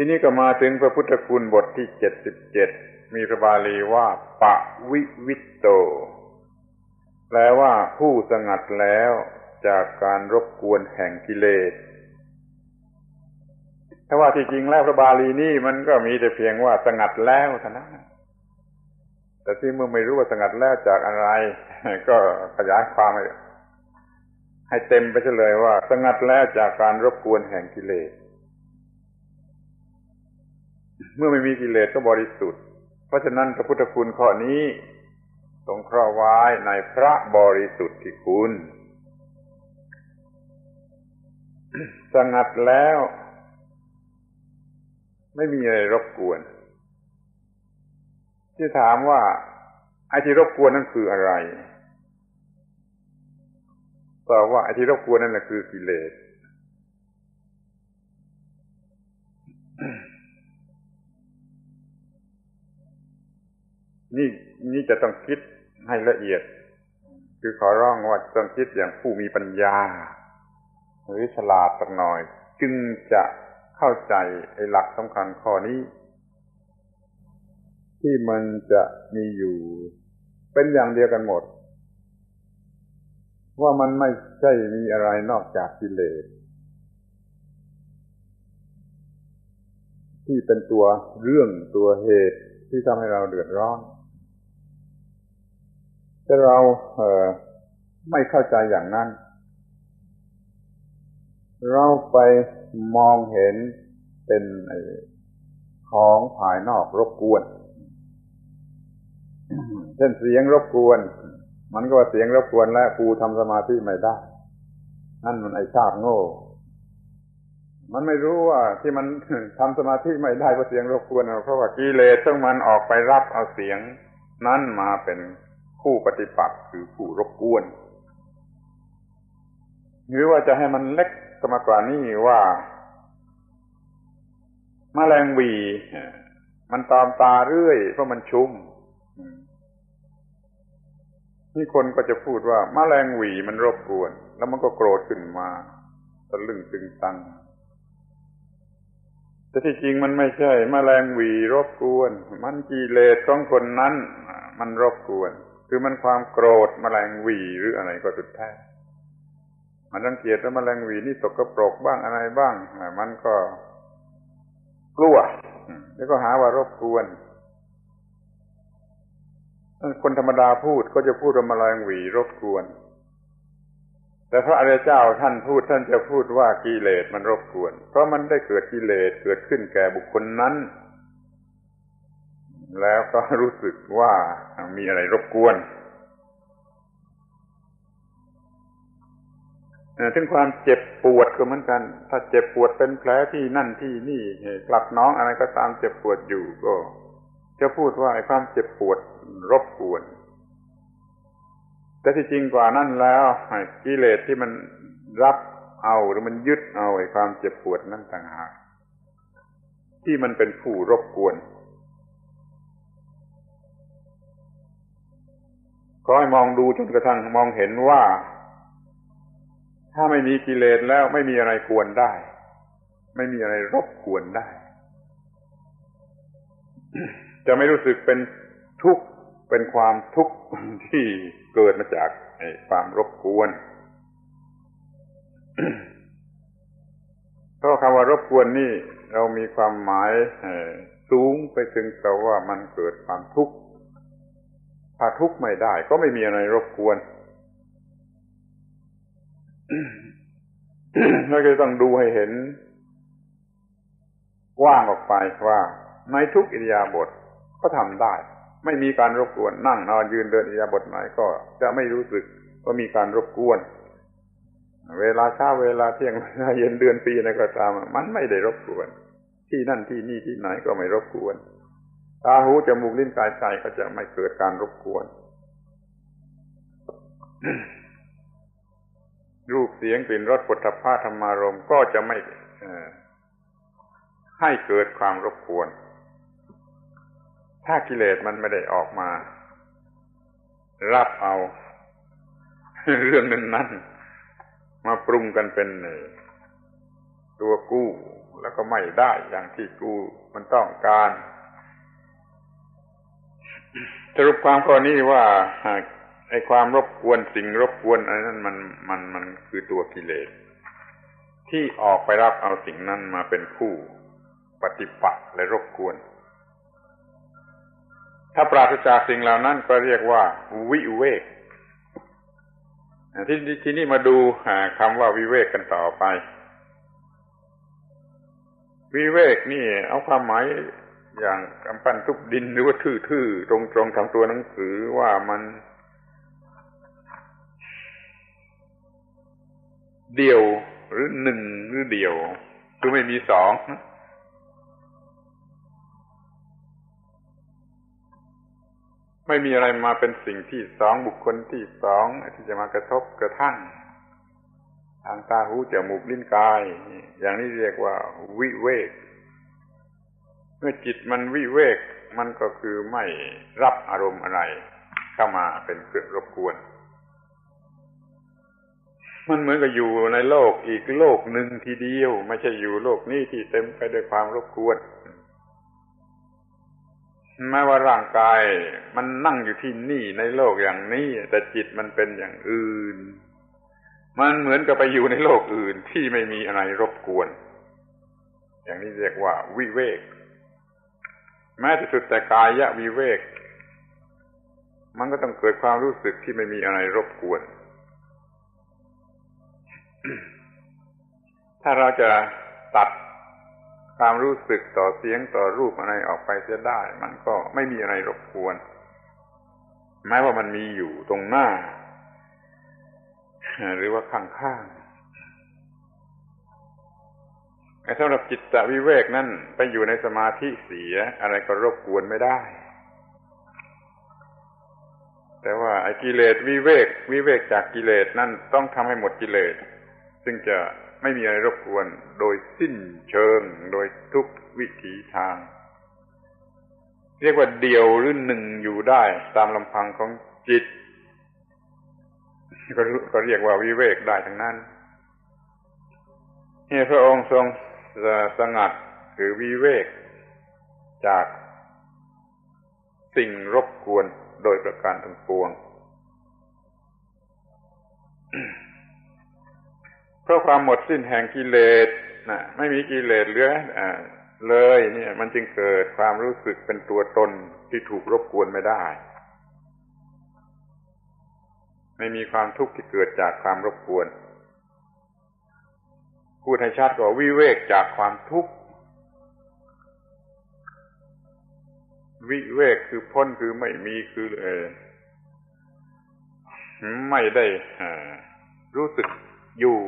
ทีนี้ก็มาถึงพระพุทธคุณบทที่เจ็ดสิบเจ็ดมีพระบาลีว่า ปะวิวิตโต แปลว่าผู้สงัดแล้วจากการรบกวนแห่งกิเลสถ้าว่าที่จริงแล้วพระบาลีนี่มันก็มีแต่เพียงว่าสงัดแล้วเท่านั้นแต่ที่เมื่อไม่รู้ว่าสงัดแล้วจากอะไร ก็ขยายความให้ให้เต็มไปเลยว่า สงัดแล้วจากการรบกวนแห่งกิเลส เมื่อไม่มีกิเลสก็บริสุทธิ์ เพราะฉะนั้นพระพุทธคุณข้อนี้สงเคราะห์ไว้ในพระบริสุทธิ์ที่คุณ สงัดแล้ว ไม่มีอะไรรบกวน ที่ถามว่าไอ้ที่รบกวนนั่นคืออะไรตอบว่าไอ้ที่รบกวนนั่นแหละคือกิเลส นี่นี่จะต้องคิดให้ละเอียด คือขอร้องว่าต้องคิดอย่างผู้มีปัญญา หรือฉลาดสักหน่อย จึงจะเข้าใจไอ้หลักสำคัญข้อนี้ ที่มันจะมีอยู่ เป็นอย่างเดียวกันหมด ว่ามันไม่ใช่มีอะไรนอกจากกิเลสที่เป็นตัวเรื่องตัวเหตุที่ทำให้เราเดือดร้อน แต่เราเไม่เข้าใจอย่างนั้น เราไปมองเห็นเป็นของภายนอกรบกวน เช่นเสียงรบกวน มันก็ว่าเสียงรบกวนแล้วกูทำสมาธิไม่ได้ นั่นมันไอชาติโง่ มันไม่รู้ว่าที่มันทำสมาธิไม่ได้เพราะเสียงรบกวนเพราะว่ากิเลสต้องมันออกไปรับเอาเสียง นั้นมาเป็น ผู้ปฏิปักษ์คือผู้รบกวน หรือว่าจะให้มันเล็กกมากว่านี้ว่ามาแมลงวีมันตามตาเรื่อยเพราะมันชุ่มนี่คนก็จะพูดว่ามาแมลงวีมันรบกวน แล้วมันก็โกรธขึ้นมาตะลึงตึงตังแต่ที่จริงมันไม่ใช่มแมลงวีรบกวน มันกิเลสของคนนั้น มันรบกวน คือมันความโกรธมแมลงวีหรืออะไรก็สุดแท้มันรังเกียจว่ามแมลงวีนี่ตกกระปรกบ้างอะไรบ้างมันก็กลัวแล้วก็หาว่ารบกวนคนธรรมดาพูดก็จะพูดว่าแมลงวีรบกวน แต่พระอริยเจ้าท่านพูดท่านจะพูดว่ากิเลสมันรบกวน เพราะมันได้เกิดกิเลสเกิดขึ้นแก่บุคคลนั้น แล้วก็รู้สึกว่ามีอะไรรบกวนถึงความเจ็บปวดก็เหมือนกัน ถ้าเจ็บปวดเป็นแผลที่นั่นที่นี่กลับน้องอะไรก็ตามเจ็บปวดอยู่ก็ จะพูดว่าไอ้ความเจ็บปวดรบกวน แต่ที่จริงกว่านั้นแล้วกิเลสที่มันรับเอาหรือมันยึดเอาไอ้ความเจ็บปวดนั่นต่างหากที่มันเป็นผู้รบกวน ขอให้มองดูจนกระทั่งมองเห็นว่า ถ้าไม่มีกิเลสแล้วไม่มีอะไรควรได้ ไม่มีอะไรรบกวนได้ จะไม่รู้สึกเป็นทุกข์เป็นความทุกข์ที่เกิดมาจากความรบกวนเพราะคำว่ารบกวนนี่ เรามีความหมายสูงไปถึงแต่ว่ามันเกิดความทุกข์ ถ้าทุกข์ไม่ได้ก็ไม่มีอะไรรบกวนเราจะต้องดูให้เห็นว่างออกไปว่าในทุกอิริยาบถก็ทำได้ ไม่มีการรบกวนนั่งนอนยืนเดินอิยาบทไหนก็จะไม่รู้สึกว่ามีการรบกวน เวลาเช้าเวลาเที่ยงเวลาเย็นเดือนปีอะไรก็ตาม มันไม่ได้รบกวน ที่นั่นที่นี่ที่ไหนก็ไม่รบกวน ตาหูจมูกลิ้นกายใจก็จะไม่เกิดการรบกวน รูปเสียงกลิ่นรสปุถะพาธรรมารมก็จะไม่ให้เกิดความรบกวน ถ้ากิเลสมันไม่ได้ออกมา รับเอา เรื่องนั้นนั้นมาปรุงกันเป็นตัวกู้ แล้วก็ไม่ได้อย่างที่กู้มันต้องการ สรุปความข้อนี้ว่าไอ้ความรบกวนสิ่งรบกวนอะไรนั้นมันมันมันคือตัวกิเลส ที่ออกไปรับเอาสิ่งนั้นมาเป็นคู่ปฏิปักษ์และรบกวน ถ้าปราศจากสิ่งเหล่านั้นก็เรียกว่า วิเวกที่ที่นี่มาดูคำว่าวิเวกกันต่อไป วิเวกนี่ เอาความหมาย อย่างกำปั้นทุบดินหรือว่าทื่อๆ ตรงๆทางตัวหนังสือว่ามันเดียวหรือหนึ่งหรือเดียว คือไม่มีสองไม่มีอะไรมาเป็นสิ่งที่สองบุคคลที่สองที่จะมากระทบกระทั่ง ทางตาหูจมูกลิ้นกาย อย่างนี้เรียกว่าวิเวก เมื่อจิตมันวิเวกมันก็คือไม่รับอารมณ์อะไร เข้ามาเป็นเครื่องรบกวน มันเหมือนกับอยู่ในโลกอีกโลกหนึ่งทีเดียว ไม่ใช่อยู่โลกนี้ที่เต็มไปด้วยความรบกวนแม้ว่าร่างกายมันนั่งอยู่ที่นี่ในโลกอย่างนี้ แต่จิตมันเป็นอย่างอื่น มันเหมือนกับไปอยู่ในโลกอื่นที่ไม่มีอะไรรบกวน อย่างนี้เรียกว่าวิเวก แม้ที่สุดแต่กายะวิเวก มันก็ต้องเกิดความรู้สึกที่ไม่มีอะไรรบกวน ถ้าเราจะตัดความรู้สึกต่อเสียงต่อรูปอะไรออกไปเสียได้ มันก็ไม่มีอะไรรบกวน แม้ว่ามันมีอยู่ตรงหน้า หรือว่าข้างๆ สำหรับจิตตวิเวกนั่นไปอยู่ในสมาธิเสียอะไรก็รบกวนไม่ได้ แต่ว่าไอ้กิเลสวิเวก วิเวกจากกิเลสนั่นต้องทำให้หมดกิเลสซึ่งจะไม่มีอะไรรบกวนโดยสิ้นเชิงโดยทุกวิถีทาง เรียกว่าเดียวหรือหนึ่งอยู่ได้ตามลำพังของจิต ก็เรียกว่าวิเวกได้ทั้งนั้นนี่พระองค์ทรง สงัดคือวิเวก จากสิ่งรบกวนโดยประการทั้งปวง เพราะความหมดสิ้นแห่งกิเลสนะไม่มีกิเลสเหลืออเลยเนี่ยมันจึงเกิดความรู้สึกเป็นตัวตนที่ถูกรบกวนไม่ได้ ไม่มีความทุกข์ที่เกิดจากความรบกวน พูดให้ชัดว่าวิเวกจากความทุกข์ วิเวกคือพ้นคือไม่มีคือเออไม่ได้รู้สึกอยู่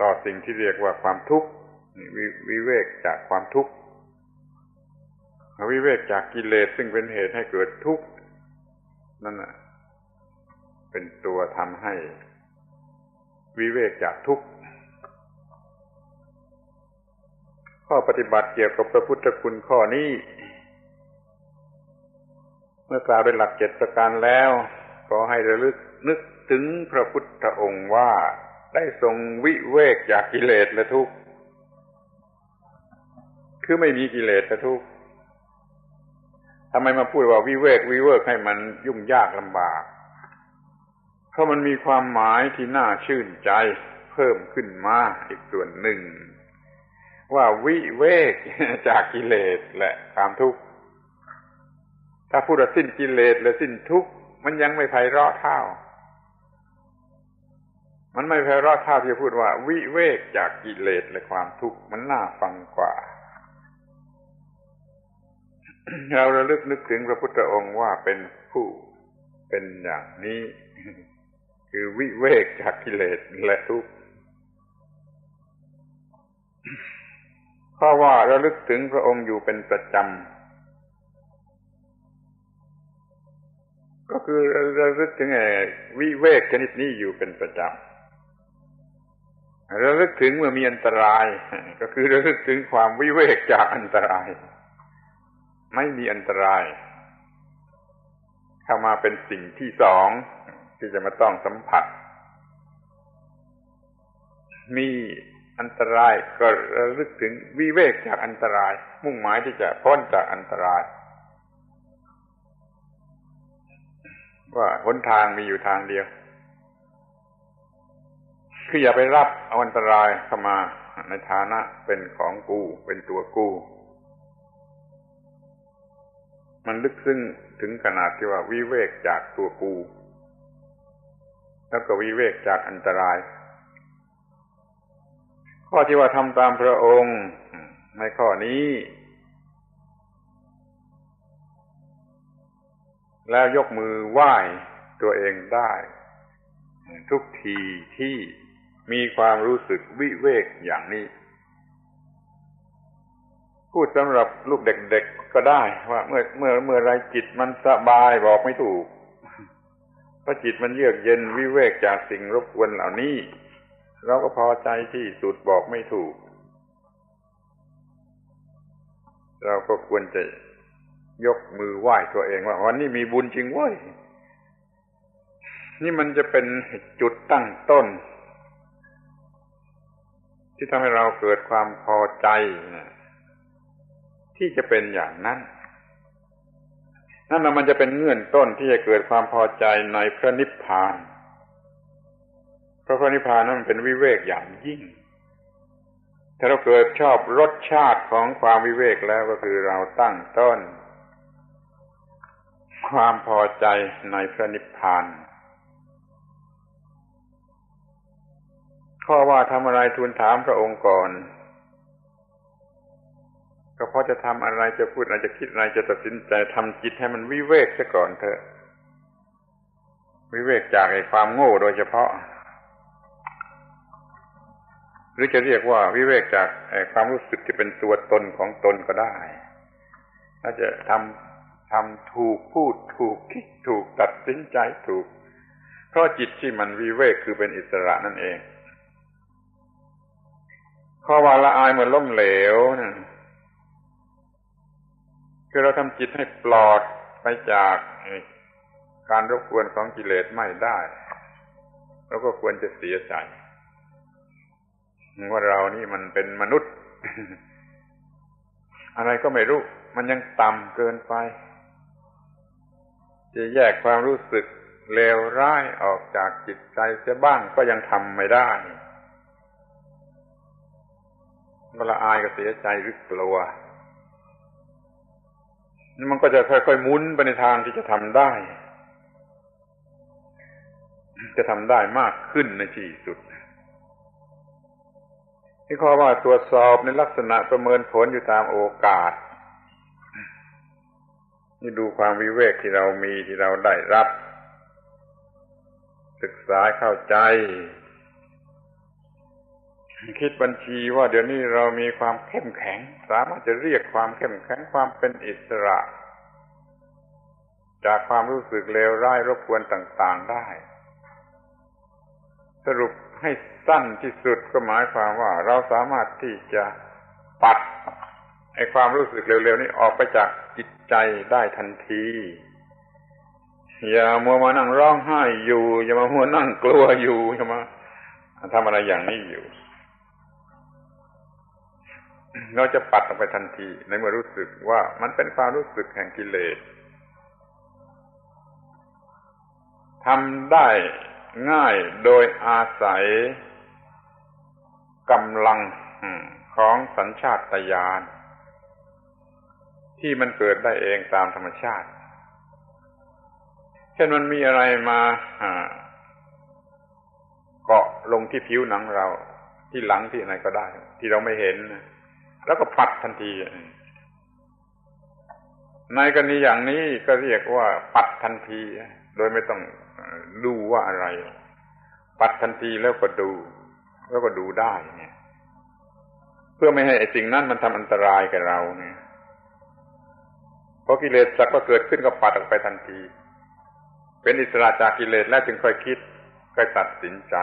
ต่อสิ่งที่เรียกว่าความทุกข์วิเวกจากความทุกข์วิเวกจากกิเลสซึ่งเป็นเหตุให้เกิดทุกข์นั่นแหะ เป็นตัวทำให้ วิเวกจากทุกข์ข้อปฏิบัติเกี่ยวกับพระพุทธคุณข้อนี้ เมื่อกล่าวเป็นหลักเจ็ดประการแล้วก็ให้ระลึกนึกถึงพระพุทธองค์ว่าได้ทรงวิเวกจากกิเลสและทุกข์คือไม่มีกิเลสและทุกข์ทำไมมาพูดว่าวิเวกวิเวกให้มันยุ่งยากลำบาก เพราะมันมีความหมายที่น่าชื่นใจเพิ่มขึ้นมาอีกส่วนหนึ่ง ว่าวิเวกจากกิเลสและความทุกข์ ถ้าพูดว่าสิ้นกิเลสและสิ้นทุกข์ มันยังไม่ไพเราะเท่า มันไม่ไพเราะเท่าที่จะพูดว่า วิเวกจากกิเลสและความทุกข์มันน่าฟังกว่าเราระลึกนึกถึงพระพุทธองค์ว่าเป็นผู้เป็นอย่างนี้ คือวิเวกจากกิเลสและทุกข์เพราะว่าระลึกถึงพระองค์อยู่เป็นประจำ ก็คือระลึกถึงไอ้วิเวกชนิดนี้อยู่เป็นประจำระลึกถึงเมื่อมีอันตราย ก็คือระลึกถึงความวิเวกจากอันตราย ไม่มีอันตราย เข้ามาเป็นสิ่งที่สอง ที่จะมาต้องสัมผัส มีอันตรายก็ระลึกถึงวิเวกจากอันตราย มุ่งหมายที่จะพ้นจากอันตราย ว่าหนทางมีอยู่ทางเดียว คืออย่าไปรับเอาอันตรายเข้ามาในฐานะเป็นของกู เป็นตัวกู มันลึกซึ้งถึงขนาดที่ว่าวิเวกจากตัวกู แล้วก็วิเวกจากอันตราย ข้อที่ว่าทำตามพระองค์ในข้อนี้ แล้วยกมือไหว้ตัวเองได้ ทุกทีที่มีความรู้สึกวิเวกอย่างนี้ พูดสำหรับลูกเด็กๆก็ได้ว่าเมื่อเมื่อเมื่อไรจิตมันสบายบอกไม่ถูก พระจิตมันเยือกเย็นวิเวกจากสิ่งรบกวนเหล่านี้ เราก็พอใจที่สุดบอกไม่ถูก เราก็ควรจะยกมือไหว้ตัวเองว่าวันนี้มีบุญจริงเว้ยนี่มันจะเป็นจุดตั้งต้น ที่ทำให้เราเกิดความพอใจ ที่จะเป็นอย่างนั้น นั่นมันจะเป็นเงื่อนต้นที่จะเกิดความพอใจในพระนิพพาน เพราะพระนิพพานนั้นเป็นวิเวกอย่างยิ่ง ถ้าเราเกิดชอบรสชาติของความวิเวกแล้วก็คือเราตั้งต้น ความพอใจในพระนิพพานข้อว่าทำอะไรทูลถามพระองค์ก่อน ก็เพราะจะทำอะไรจะพูดอะไรจะคิดอะไรจะตัดสินใจทำจิตให้มันวิเวกซะก่อนเถอะ วิเวกจากไอ้ความโง่โดยเฉพาะ หรือจะเรียกว่าวิเวกจากความรู้สึกที่เป็นตัวตนของตนก็ได้ถ้าจะทำทำถูกพูดถูกคิดถูกตัดสินใจถูก เพราะจิตที่มันวิเวกคือเป็นอิสระนั่นเองข้อว่าละอายเหมือนล้มเหลวนะ คือเราทำจิตให้ปลอดไปจากการรบกวนของกิเลสไม่ได้เราก็ควรจะเสียใจว่าเรานี่มันเป็นมนุษย์ อะไรก็ไม่รู้ มันยังต่ำเกินไป จะแยกความรู้สึกเลวร้ายออกจากจิตใจเสียบ้างก็ยังทำไม่ได้เวลาอายก็เสียใจหรือกลัว มันก็จะค่อยๆหมุนไปในทางที่จะทำได้ จะทำได้มากขึ้นในที่สุดที่ข้อว่าตรวจสอบในลักษณะประเมินผลอยู่ตามโอกาสนี่ดูความวิเวกที่เรามีที่เราได้รับ ศึกษาเข้าใจ คิดบัญชีว่าเดี๋ยวนี้เรามีความเข้มแข็ง สามารถจะเรียกความเข้มแข็งความเป็นอิสระ จากความรู้สึกเลวร้ายรบกวนต่างๆได้ สรุปให้สั้นที่สุดก็หมายความว่า เราสามารถที่จะปัดไอ้ความรู้สึกเร็วๆนี้ออกไปจากจิตใจได้ทันที อย่ามัวมานั่งร้องไห้อยู่ อย่ามามัวนั่งกลัวอยู่อย่ามาทำอะไรอย่างนี้อยู่ เราจะปัดออกไปทันทีในเมื่อรู้สึกว่ามันเป็นความรู้สึกแห่งกิเลสทำได้ง่ายโดยอาศัยกำลังของสัญชาตญาณที่มันเกิดได้เองตามธรรมชาติ เช่นมันมีอะไรมาเกาะลงที่ผิวหนังเราที่หลังที่ไหนก็ได้ ที่เราไม่เห็น แล้วก็ปัดทันที ในกรณีอย่างนี้ก็เรียกว่า ปัดทันที โดยไม่ต้องดูว่าอะไร ปัดทันทีแล้วก็ดู แล้วก็ดูได้เนี่ย เพื่อไม่ให้ไอ้สิ่งนั้นมันทำอันตรายกับเราเนี่ยพอกิเลสสักว่าเกิดขึ้นก็ปัดออกไปทันที เป็นอิสระจากกิเลสแล้วจึงค่อยคิดค่อยตัดสินใจ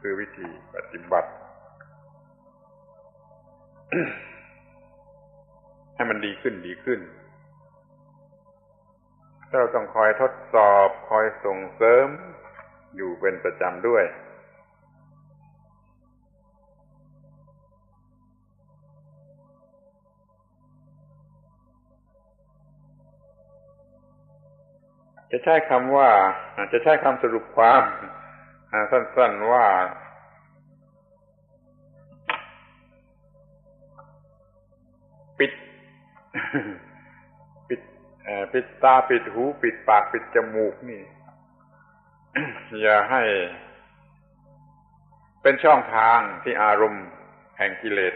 คือวิธีปฏิบัติ ให้มันดีขึ้นดีขึ้น เราต้องคอยทดสอบคอยส่งเสริม อยู่เป็นประจำด้วย จะใช้คำว่าจะใช้คำสรุปความสั้นๆว่า ปิดปิดตาปิดหู ปิดปากปิดจมูกนี่ อย่าให้ เป็นช่องทางที่อารมณ์แห่งกิเลส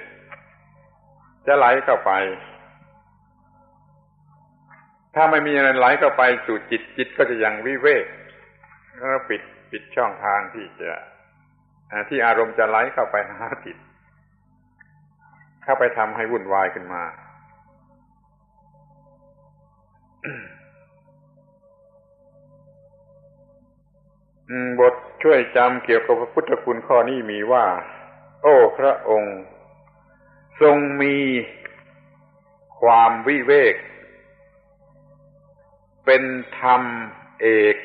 จะไหลเข้าไป ถ้าไม่มีอะไรไหลเข้าไปสู่จิตจิตก็จะยังวิเวกแล้วปิดปิดช่องทางที่จะที่อารมณ์จะไหลเข้าไปหาจิต เข้าไปทำให้วุ่นวายขึ้นมา บทช่วยจำเกี่ยวกับพระพุทธคุณข้อนี้มีว่า โอ้พระองค์ ทรงมีความวิเวก เป็นธรรมเอก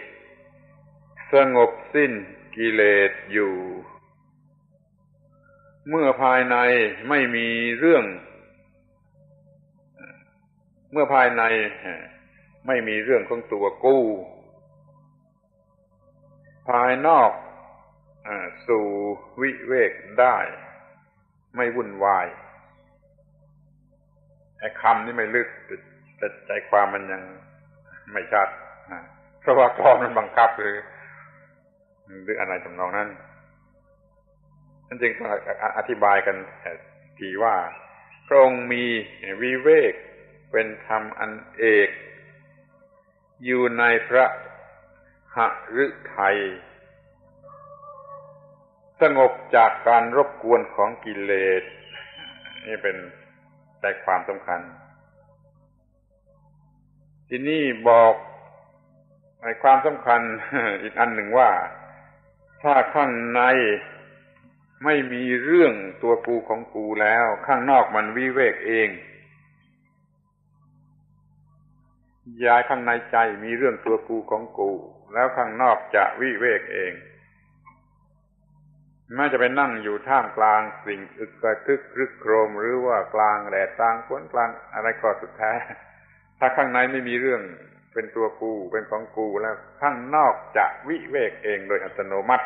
สงบสิ้นกิเลสอยู่ เมื่อภายในไม่มีเรื่อง เมื่อภายในไม่มีเรื่องของตัวกู้ ภายนอกสู่วิเวกได้ ไม่วุ่นวายไอ้คำนี่ไม่ลึกแต่ใจความมันยังไม่ชัดเพราะว่ากรอนมันบังคับหรือหรืออะไรทำนองนั้นนั่นจึงต้องอธิบายกันทีว่า พระองค์มีวิเวกเป็นธรรมอันเอก อยู่ในพระ หฤทัยสงบจากการรบกวนของกิเลส นี่เป็นใจความสำคัญ ที่นี่บอกในความสำคัญอีกอันหนึ่งว่า ถ้าข้างในไม่มีเรื่องตัวกูของกูแล้ว ข้างนอกมันวิเวกเองย้ายข้างในใจมีเรื่องตัวกูของกู แล้วข้างนอกจะวิเวกเองแม้จะไปนั่งอยู่ท่ามกลางสิ่งอึกกระทึกรึกโครมหรือว่ากลางแดดกลางฝนกลางอะไรก็สุดแท้ ถ้าข้างในไม่มีเรื่องเป็นตัวกูเป็นของกูแล้วข้างนอกจะวิเวกเองโดยอัตโนมัติ